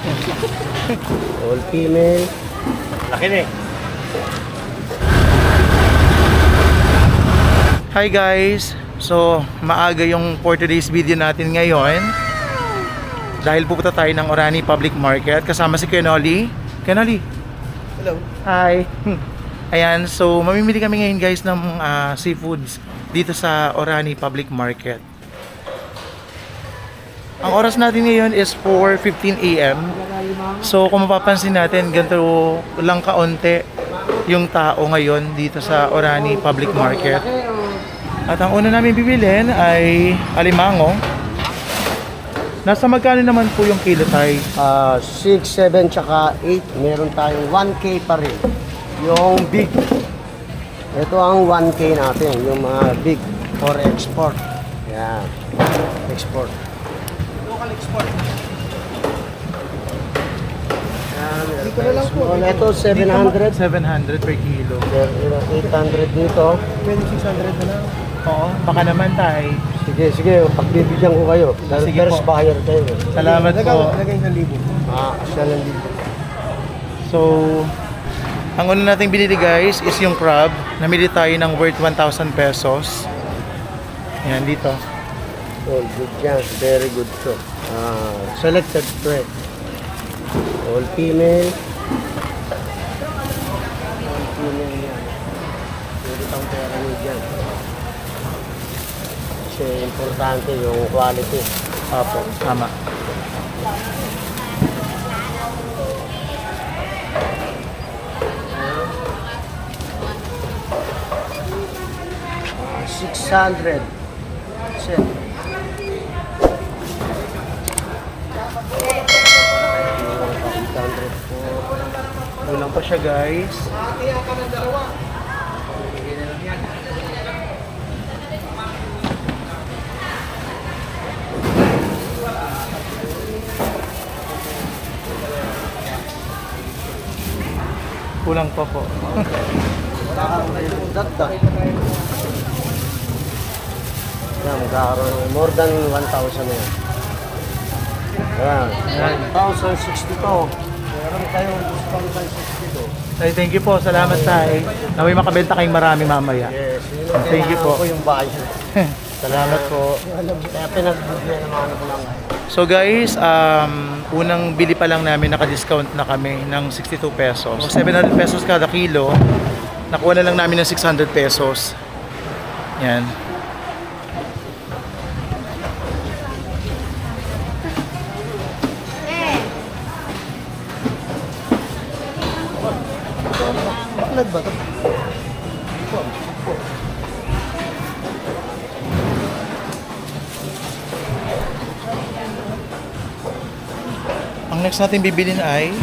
All female. Laki na eh. Hi guys! So, maaga yung for today's video natin ngayon. Dahil pupunta tayo ng Orani Public Market. Kasama si Kenoli. Kenoli! Hello. Hi! Ayan, so mamimili kami ngayon guys ng ah, seafoods dito sa Orani Public Market. Ang oras natin ngayon is 4.15 a.m. So kung mapapansin natin, ganito lang kaunti yung tao ngayon dito sa Orani Public Market. At ang una namin bibilin ay alimango. Nasa magkano naman po yung kilo tayo? Ah, 6, 7, tsaka 8. Meron tayong 1K pa rin. Yung big. Ito ang 1K natin. Yung mga big for export. Yan. Export. Export. Dito na lang po. Ito 700. 700 per kilo. There, 800 dito. Pwede 600 na lang. Oo, baka naman tayo. Sige, sige. Pagbibigyan ko kayo. Dahil Sige first po. buyer kayo. Salamat po. Ah, siya lang dito. So, ang una nating binili guys is yung crab. Namili tayo ng worth 1,000 pesos. Yan dito. All good yan. Very good to. Ah, selected spread. All female. All female yan. Pwede pang pera nyo dyan. Kasi importante yung quality. Apo, tama. Ah, 600. Set. Kulang pa siya guys. Kulang pa po. Yan, magkakaroon ng more than 1,000 na yan. Yan. 1,062. Meron kayong discount ng 62. Ay, thank you po. Salamat tayo. Naway makabenta kayong marami mamaya. Yes, yun ang Thank you kailangan po. ko yung buyer. Salamat po. Kaya pinagbigyan naman ako lang. So guys, um, unang bili pa lang namin naka-discount na kami ng 62 pesos. 700 pesos kada kilo. Nakuha na lang namin ng 600 pesos. Yan. Baklag ba ito? Ang next natin bibilin ay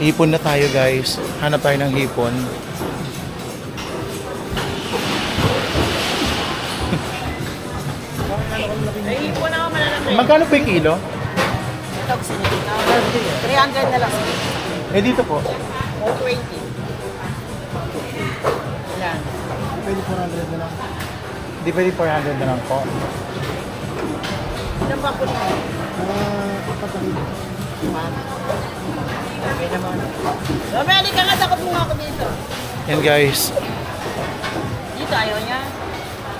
hipon na tayo guys. Hanap tayo ng hipon. Magkano po yung kilo? Ito, gusto niyo dito. 300 na lang. Eh dito po. 420. Yan. Pwede 400 na lang. Di pwede 400 na lang po. Ilan ba po niyo? Lima. Okay naman. Romeli ka nga, takot mo ako dito. Yan guys. Dito, ayaw niya.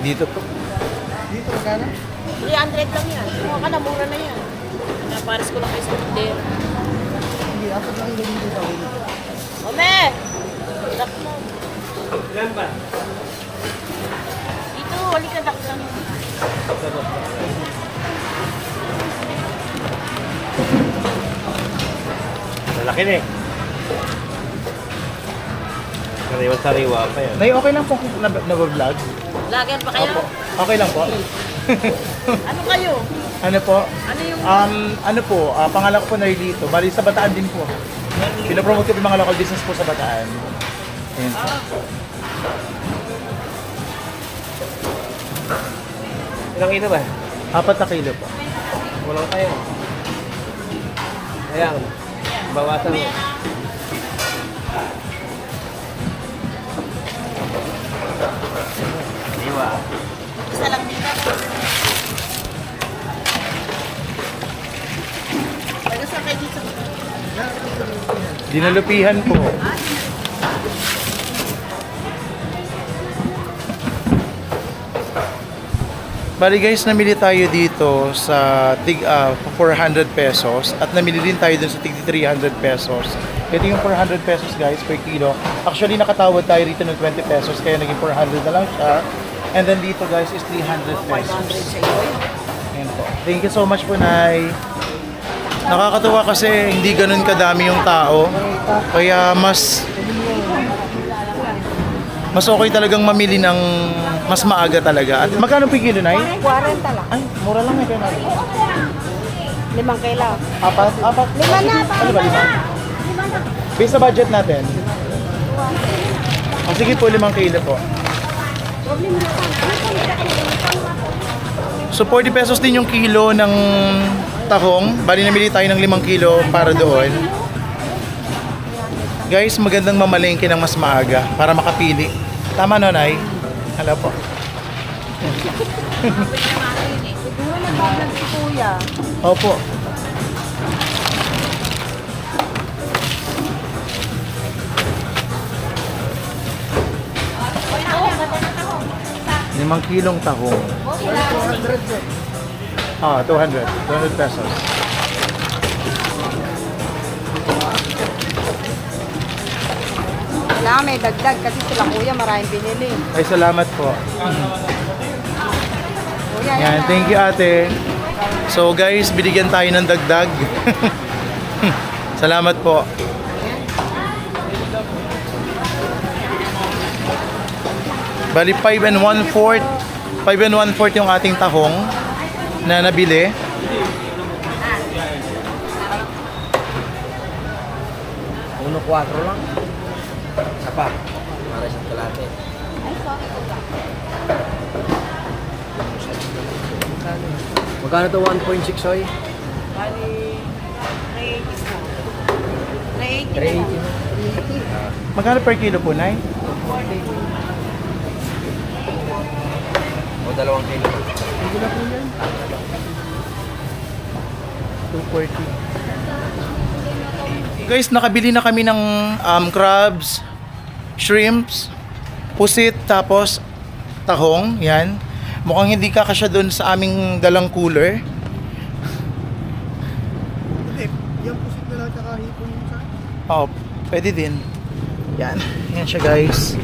Dito po. 300 lang yan. Kumuha ka na, mura na yan. Napares ko lang kayo sa tindera. Hindi, ako lang din dito. Malaki na eh. Sariwa-sariwa pa yan. Nay, okay lang po kung nab- nab-vlog. Lagan pa kayo? Okay lang po. Ano kayo? ano po? Ano yung... Um, ano po, ah, pangalan ko po Nailito. Bali sa Bataan din po. Pinopromote ko yung mga local business po sa Bataan. Ayan po. Ilang ito ba? Apat na kilo po. Walang tayo. Ayan. Bawasan mo. Sariwa. Isa lang dito. Taga saan kayo dito? Dinalupihan po. Bali guys, namili tayo dito sa tig ah, 400 pesos at namili din tayo dun sa tig 300 pesos. Ito yung 400 pesos guys per kilo. Actually nakatawad tayo rito ng 20 pesos kaya naging 400 na lang siya. And then dito guys is 300 pesos. Thank you so much po, Nay. Nakakatuwa kasi hindi ganun kadami yung tao. Kaya mas mas okay talagang mamili ng mas maaga talaga. At magkano po kilo, Nay? 40 lang. Ay, mura lang eh. Kaya Limang kailaw. Apat? Apat? Lima na, Ano ba, lima? Based sa budget natin. O sige po, limang kilo po. So 40 pesos din yung kilo ng tahong. Bali namili tayo ng 5 kilo para doon. Guys, magandang mamalengke ng mas maaga para makapili. Tama no, Nay? Hala po. Siguro nag-vlog si Kuya. Opo. Limang kilong tahong. Ah, 200. 200 pesos. Kailangan may dagdag kasi sila Kuya maraming binili. Ay, salamat po. Kuya, Yan, thank you ate. So guys, binigyan tayo ng dagdag. salamat po. Bali 5 and 1 fourth 5 and 1 fourth yung ating tahong na nabili. Uno 4 lang. Sapa. Para sa kalate. Magkano to 1.6 oy? Bali, 380 380. Magkano per kilo po, Nay? O dalawang kilo. 240. Guys, nakabili na kami ng um, crabs, shrimps, pusit, tapos tahong. Yan. Mukhang hindi kakasya doon sa aming dalang cooler. Yung pusit na lang tsaka hipon yung sa Oh, pwede din. Yan. Yan siya guys.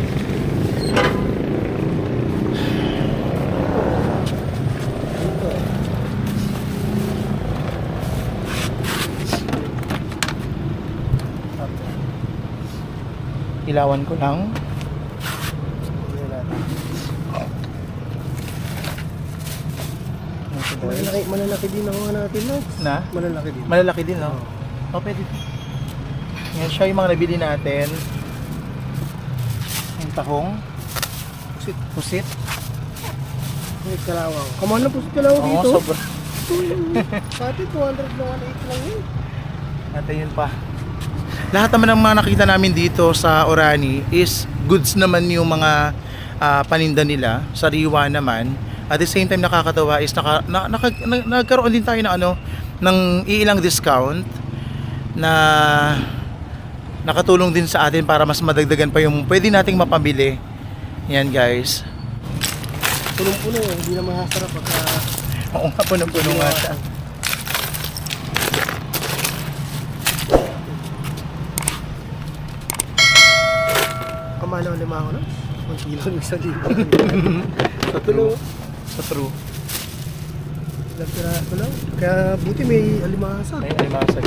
Ilawan ko lang. Malalaki, malalaki din ang natin, no? Na? Malalaki din. Malalaki din, no? Oh, pwede. Yan siya yung mga nabili natin. Yung tahong. Pusit. Pusit. Pusit kalawang. Kamuhan na pusit kalawang Oo, dito. sobra. Pati 200 lang, 180 lang yun. At ayun pa. Lahat naman ng mga nakita namin dito sa Orani is goods naman yung mga ah, paninda nila. Sariwa naman. At the same time nakakatawa is naka, na, naka, na- nagkaroon din tayo ng ano ng iilang discount na nakatulong din sa atin para mas madagdagan pa yung pwede nating mapamili. Yan guys. Punong-puno, hindi na mahasarap pagka... Oo nga, punong-puno nga siya. Kamala ang lima ako na. 1 kilo ng isang libo. Sa true. Sa true. Ilang piraso lang. Kaya buti may alimasa. Ay, ay, masag.